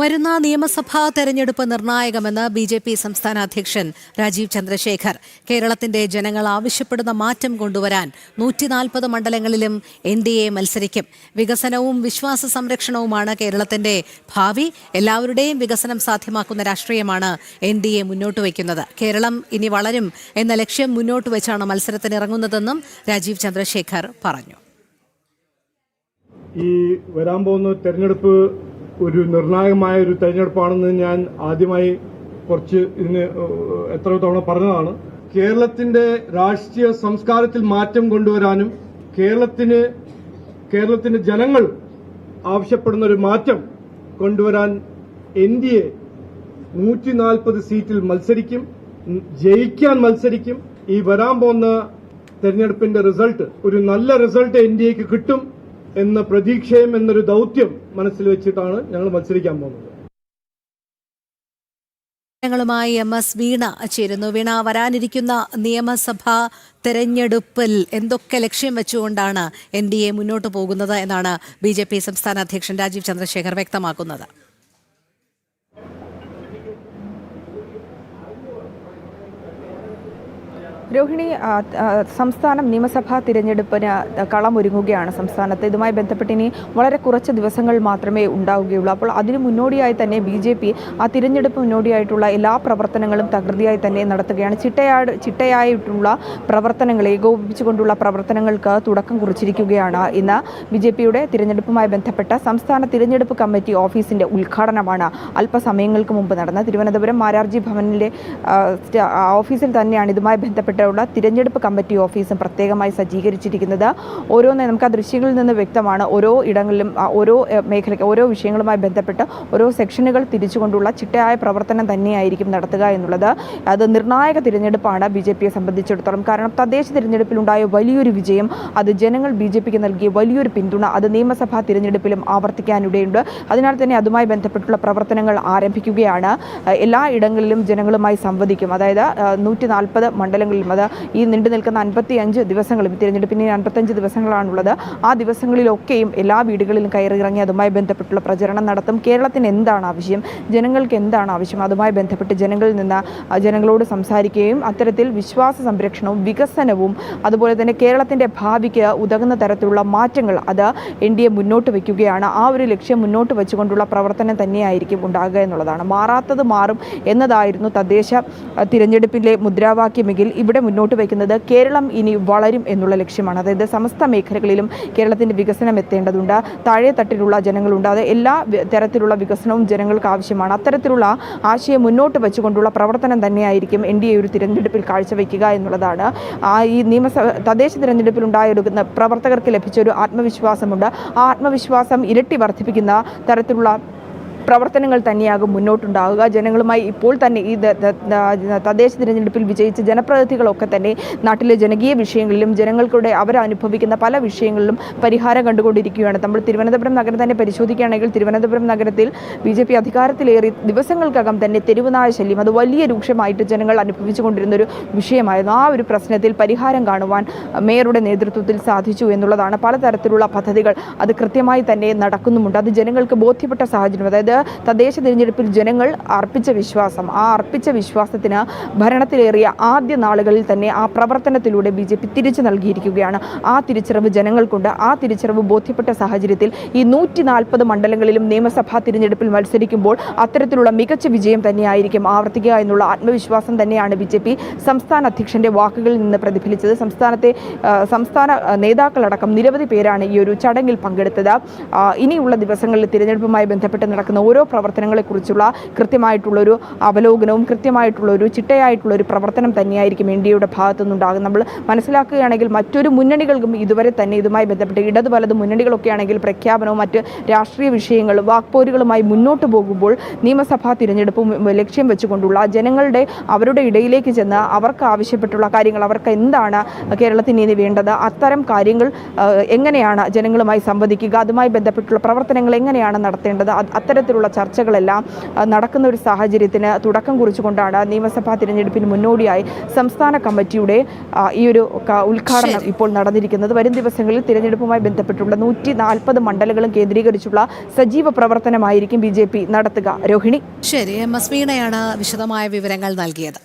വരുന്ന നിയമസഭാ തെരഞ്ഞെടുപ്പ് നിർണായകമെന്ന് ബി ജെ പി സംസ്ഥാന അധ്യക്ഷൻ രാജീവ് ചന്ദ്രശേഖർ. കേരളത്തിന്റെ ജനങ്ങൾ ആവശ്യപ്പെടുന്ന മാറ്റം കൊണ്ടുവരാൻ നൂറ്റിനാൽപ്പത് മണ്ഡലങ്ങളിലും എൻ ഡി എ മത്സരിക്കും. വികസനവും വിശ്വാസ സംരക്ഷണവുമാണ് കേരളത്തിന്റെ ഭാവി. എല്ലാവരുടെയും വികസനം സാധ്യമാക്കുന്ന രാഷ്ട്രീയമാണ് എൻ ഡി എ മുന്നോട്ട് വയ്ക്കുന്നത്. കേരളം ഇനി വളരും എന്ന ലക്ഷ്യം മുന്നോട്ട് വെച്ചാണ് മത്സരത്തിനിറങ്ങുന്നതെന്നും രാജീവ് ചന്ദ്രശേഖർ പറഞ്ഞു. ഈ വരാൻ പോകുന്ന തെരഞ്ഞെടുപ്പ് ഒരു നിർണായകമായ ഒരു തെരഞ്ഞെടുപ്പാണെന്ന് ഞാൻ ആദ്യമായി കുറച്ച് ഇതിന് എത്രയോ എത്ര തവണ പറഞ്ഞതാണ്. കേരളത്തിന്റെ രാഷ്ട്രീയ സംസ്കാരത്തിൽ മാറ്റം കൊണ്ടുവരാനും കേരളത്തിന് കേരളത്തിന്റെ ജനങ്ങൾ ആവശ്യപ്പെടുന്ന ഒരു മാറ്റം കൊണ്ടുവരാൻ എൻ ഡി എ സീറ്റിൽ മത്സരിക്കും ജയിക്കാൻ മത്സരിക്കും. ഈ വരാൻ പോകുന്ന തെരഞ്ഞെടുപ്പിന്റെ റിസൾട്ട് ഒരു നല്ല റിസൾട്ട് എൻ ഡി എക്ക് കിട്ടും. എന്ന പ്രതീക്ഷയും എന്നൊരു ദൗത്യം മനസ്സിൽ വെച്ചിട്ടാണ് ഞങ്ങൾ മത്സരിക്കാൻ പോകുന്നത്. ങ്ങളുമായി എം എസ് വീണ ചേരുന്നു. വീണ വരാനിരിക്കുന്ന നിയമസഭാ തെരഞ്ഞെടുപ്പിൽ എന്തൊക്കെ ലക്ഷ്യം വെച്ചുകൊണ്ടാണ് എൻ ഡി എ മുന്നോട്ട് പോകുന്നത് എന്നാണ് ബി ജെ പി സംസ്ഥാന അധ്യക്ഷൻ രാജീവ് ചന്ദ്രശേഖർ വ്യക്തമാക്കുന്നത്. രോഹിണി സംസ്ഥാനം നിയമസഭാ തിരഞ്ഞെടുപ്പിന് കളമൊരുങ്ങുകയാണ് സംസ്ഥാനത്ത്. ഇതുമായി ബന്ധപ്പെട്ട് ഇനി വളരെ കുറച്ച് ദിവസങ്ങൾ മാത്രമേ ഉണ്ടാവുകയുള്ളൂ. അപ്പോൾ അതിന് മുന്നോടിയായി തന്നെ ബി ജെ പി ആ തിരഞ്ഞെടുപ്പ് മുന്നോടിയായിട്ടുള്ള എല്ലാ പ്രവർത്തനങ്ങളും തകൃതിയായി തന്നെ നടത്തുകയാണ്. ചിട്ടയാട് ചിട്ടയായിട്ടുള്ള പ്രവർത്തനങ്ങൾ ഏകോപിപ്പിച്ചുകൊണ്ടുള്ള പ്രവർത്തനങ്ങൾക്ക് തുടക്കം കുറിച്ചിരിക്കുകയാണ് ഇന്ന് ബി ജെ പിയുടെ തിരഞ്ഞെടുപ്പുമായി ബന്ധപ്പെട്ട സംസ്ഥാന തിരഞ്ഞെടുപ്പ് കമ്മിറ്റി ഓഫീസിന്റെ ഉദ്ഘാടനമാണ് അല്പസമയങ്ങൾക്ക് മുമ്പ് നടന്ന തിരുവനന്തപുരം മാരാർജി ഭവനിലെ ഓഫീസിൽ തന്നെയാണ് ഇതുമായി ബന്ധപ്പെട്ടുള്ള തിരഞ്ഞെടുപ്പ് കമ്മിറ്റി ഓഫീസും പ്രത്യേകമായി സജ്ജീകരിച്ചിരിക്കുന്നത്. ഓരോന്ന് നമുക്ക് ആ ദൃശ്യങ്ങളിൽ നിന്ന് വ്യക്തമാണ്. ഓരോ ഇടങ്ങളിലും ഓരോ മേഖല മേഖലയ്ക്ക് ഓരോ വിഷയങ്ങളുമായി ബന്ധപ്പെട്ട് ഓരോ സെക്ഷനുകൾ തിരിച്ചുകൊണ്ടുള്ള ചിട്ടയായ പ്രവർത്തനം തന്നെയായിരിക്കും നടത്തുക എന്നുള്ളത്. അത് നിർണായക തിരഞ്ഞെടുപ്പാണ് ബി ജെ പിയെ സംബന്ധിച്ചിടത്തോളം. കാരണം തദ്ദേശ തിരഞ്ഞെടുപ്പിലുണ്ടായ വലിയൊരു വിജയം അത് ജനങ്ങൾ ബി ജെ പിക്ക് നൽകിയ വലിയൊരു പിന്തുണ അത് നിയമസഭാ തിരഞ്ഞെടുപ്പിലും ആവർത്തിക്കാനിടയുണ്ട്. അതിനാൽ തന്നെ അതുമായി ബന്ധപ്പെട്ടുള്ള പ്രവർത്തനങ്ങൾ ആരംഭിക്കുകയാണ്. എല്ലാ ഇടങ്ങളിലും ജനങ്ങളുമായി സംവദിക്കും. അതായത് നൂറ്റി നാൽപ്പത് അത് ഈ നീണ്ടു നിൽക്കുന്ന അൻപത്തി അഞ്ച് ദിവസങ്ങളും തിരഞ്ഞെടുപ്പിന് അൻപത്തഞ്ച് ദിവസങ്ങളാണുള്ളത്. ആ ദിവസങ്ങളിലൊക്കെയും എല്ലാ വീടുകളിലും കയറിയിറങ്ങി അതുമായി ബന്ധപ്പെട്ടുള്ള പ്രചരണം നടത്തും. കേരളത്തിന് എന്താണ് ആവശ്യം? ജനങ്ങൾക്ക് എന്താണ് ആവശ്യം? അതുമായി ബന്ധപ്പെട്ട് ജനങ്ങളിൽ നിന്ന് ജനങ്ങളോട് സംസാരിക്കുകയും അത്തരത്തിൽ വിശ്വാസ സംരക്ഷണവും വികസനവും അതുപോലെ തന്നെ കേരളത്തിന്റെ ഭാവിക്ക് ഉതകുന്ന തരത്തിലുള്ള മാറ്റങ്ങൾ അത് എൻ ഡി എ മുന്നോട്ട് വയ്ക്കുകയാണ്. ആ ഒരു ലക്ഷ്യം മുന്നോട്ട് വെച്ചുകൊണ്ടുള്ള പ്രവർത്തനം തന്നെയായിരിക്കും ഉണ്ടാകുക എന്നുള്ളതാണ്. മാറാത്തത് മാറും എന്നതായിരുന്നു തദ്ദേശ തിരഞ്ഞെടുപ്പിലെ മുദ്രാവാക്യമെങ്കിൽ ഇവിടെ മുന്നോട്ട് വയ്ക്കുന്നത് കേരളം ഇനി വളരും എന്നുള്ള ലക്ഷ്യമാണ്. അതായത് സമസ്ത മേഖലകളിലും കേരളത്തിന്റെ വികസനം എത്തേണ്ടതുണ്ട്. താഴെ തട്ടിലുള്ള ജനങ്ങളുണ്ട്. അത് എല്ലാ തരത്തിലുള്ള വികസനവും ജനങ്ങൾക്ക് ആവശ്യമാണ്. അത്തരത്തിലുള്ള ആശയം മുന്നോട്ട് വെച്ചുകൊണ്ടുള്ള പ്രവർത്തനം തന്നെയായിരിക്കും എൻ ഡി എ ഒരു തിരഞ്ഞെടുപ്പിൽ കാഴ്ചവെക്കുക എന്നുള്ളതാണ്. ആ ഈ നിയമസഭ തദ്ദേശ തിരഞ്ഞെടുപ്പിൽ ഉണ്ടായെടുക്കുന്ന പ്രവർത്തകർക്ക് ലഭിച്ച ഒരു ആത്മവിശ്വാസമുണ്ട്. ആ ആത്മവിശ്വാസം ഇരട്ടി വർദ്ധിപ്പിക്കുന്ന തരത്തിലുള്ള പ്രവർത്തനങ്ങൾ തന്നെയാകും മുന്നോട്ടുണ്ടാവുക ജനങ്ങളുമായി ഇപ്പോൾ തന്നെ ഈ തദ്ദേശ തിരഞ്ഞെടുപ്പിൽ വിജയിച്ച ജനപ്രതിനിധികളൊക്കെ തന്നെ നാട്ടിലെ ജനകീയ വിഷയങ്ങളിലും ജനങ്ങൾക്കൂടെ അവരനുഭവിക്കുന്ന പല വിഷയങ്ങളിലും പരിഹാരം കണ്ടുകൊണ്ടിരിക്കുകയാണ്. നമ്മൾ തിരുവനന്തപുരം നഗരം തന്നെ പരിശോധിക്കുകയാണെങ്കിൽ തിരുവനന്തപുരം നഗരത്തിൽ ബി ജെ പി അധികാരത്തിലേറി ദിവസങ്ങൾക്കകം തന്നെ തെരുവുനായ ശല്യം അത് വലിയ രൂക്ഷമായിട്ട് ജനങ്ങൾ അനുഭവിച്ചുകൊണ്ടിരുന്ന ഒരു വിഷയമായിരുന്നു. ആ ഒരു പ്രശ്നത്തിൽ പരിഹാരം കാണുവാൻ മേയറുടെ നേതൃത്വത്തിൽ സാധിച്ചു എന്നുള്ളതാണ് പലതരത്തിലുള്ള പദ്ധതികൾ അത് കൃത്യമായി തന്നെ നടക്കുന്നുമുണ്ട്. അത് ജനങ്ങൾക്ക് ബോധ്യപ്പെട്ട സാഹചര്യം. അതായത് തദ്ദേശ തിരഞ്ഞെടുപ്പിൽ ജനങ്ങൾ അർപ്പിച്ച വിശ്വാസം. ആ അർപ്പിച്ച വിശ്വാസത്തിന് ഭരണത്തിലേറിയ ആദ്യ നാളുകളിൽ തന്നെ ആ പ്രവർത്തനത്തിലൂടെ ബി ജെ പി തിരിച്ചു നൽകിയിരിക്കുകയാണ്. ആ തിരിച്ചറിവ് ജനങ്ങൾക്കുണ്ട്. ആ തിരിച്ചറിവ് ബോധ്യപ്പെട്ട സാഹചര്യത്തിൽ ഈ നൂറ്റി നാൽപ്പത് മണ്ഡലങ്ങളിലും നിയമസഭാ തിരഞ്ഞെടുപ്പിൽ മത്സരിക്കുമ്പോൾ അത്തരത്തിലുള്ള മികച്ച വിജയം തന്നെയായിരിക്കും ആവർത്തിക്കുക എന്നുള്ള ആത്മവിശ്വാസം തന്നെയാണ് ബി ജെ പി സംസ്ഥാന അധ്യക്ഷന്റെ വാക്കുകളിൽ നിന്ന് പ്രതിഫലിച്ചത്. സംസ്ഥാനത്തെ സംസ്ഥാന നേതാക്കളടക്കം നിരവധി പേരാണ് ഈ ഒരു ചടങ്ങിൽ പങ്കെടുത്തത്. ഇനിയുള്ള ദിവസങ്ങളിൽ തിരഞ്ഞെടുപ്പുമായി ബന്ധപ്പെട്ട് നടക്കുന്ന ഓരോ പ്രവർത്തനങ്ങളെക്കുറിച്ചുള്ള കൃത്യമായിട്ടുള്ളൊരു അവലോകനവും കൃത്യമായിട്ടുള്ളൊരു ചിട്ടയായിട്ടുള്ളൊരു പ്രവർത്തനം തന്നെയായിരിക്കും ഇന്ത്യയുടെ ഭാഗത്തുനിന്നുണ്ടാകും നമ്മൾ മനസ്സിലാക്കുകയാണെങ്കിൽ മറ്റൊരു മുന്നണികൾക്കും ഇതുവരെ തന്നെ ഇതുമായി ബന്ധപ്പെട്ട് ഇടത് വലത് മുന്നണികളൊക്കെ ആണെങ്കിൽ പ്രഖ്യാപനവും മറ്റ് രാഷ്ട്രീയ വിഷയങ്ങളും വാക്പോരുകളുമായി മുന്നോട്ട് പോകുമ്പോൾ നിയമസഭാ തിരഞ്ഞെടുപ്പും ലക്ഷ്യം വെച്ചുകൊണ്ടുള്ള ജനങ്ങളുടെ അവരുടെ ഇടയിലേക്ക് ചെന്ന് അവർക്ക് ആവശ്യപ്പെട്ടുള്ള കാര്യങ്ങൾ അവർക്ക് എന്താണ് കേരളത്തിന് ഇനി വേണ്ടത് അത്തരം കാര്യങ്ങൾ എങ്ങനെയാണ് ജനങ്ങളുമായി സംവദിക്കുക അതുമായി ബന്ധപ്പെട്ടുള്ള പ്രവർത്തനങ്ങൾ എങ്ങനെയാണ് നടത്തേണ്ടത് അത് അത്തരത്തിലുള്ള തരത്തിലുള്ള ചർച്ചകളെല്ലാം നടക്കുന്ന ഒരു സാഹചര്യത്തിന് തുടക്കം കുറിച്ചുകൊണ്ടാണ് നിയമസഭാ തിരഞ്ഞെടുപ്പിന് മുന്നോടിയായി സംസ്ഥാന കമ്മിറ്റിയുടെ ഈ ഒരു ഉദ്ഘാടനം ഇപ്പോൾ നടന്നിരിക്കുന്നത്. വരും ദിവസങ്ങളിൽ തിരഞ്ഞെടുപ്പുമായി ബന്ധപ്പെട്ടുള്ള നൂറ്റി നാൽപ്പത് മണ്ഡലങ്ങളും കേന്ദ്രീകരിച്ചുള്ള സജീവ പ്രവർത്തനമായിരിക്കും ബി നടത്തുക. രോഹിണി. ശരി എം എസ് വീണയാണ് വിശദമായ വിവരങ്ങൾ നൽകിയത്.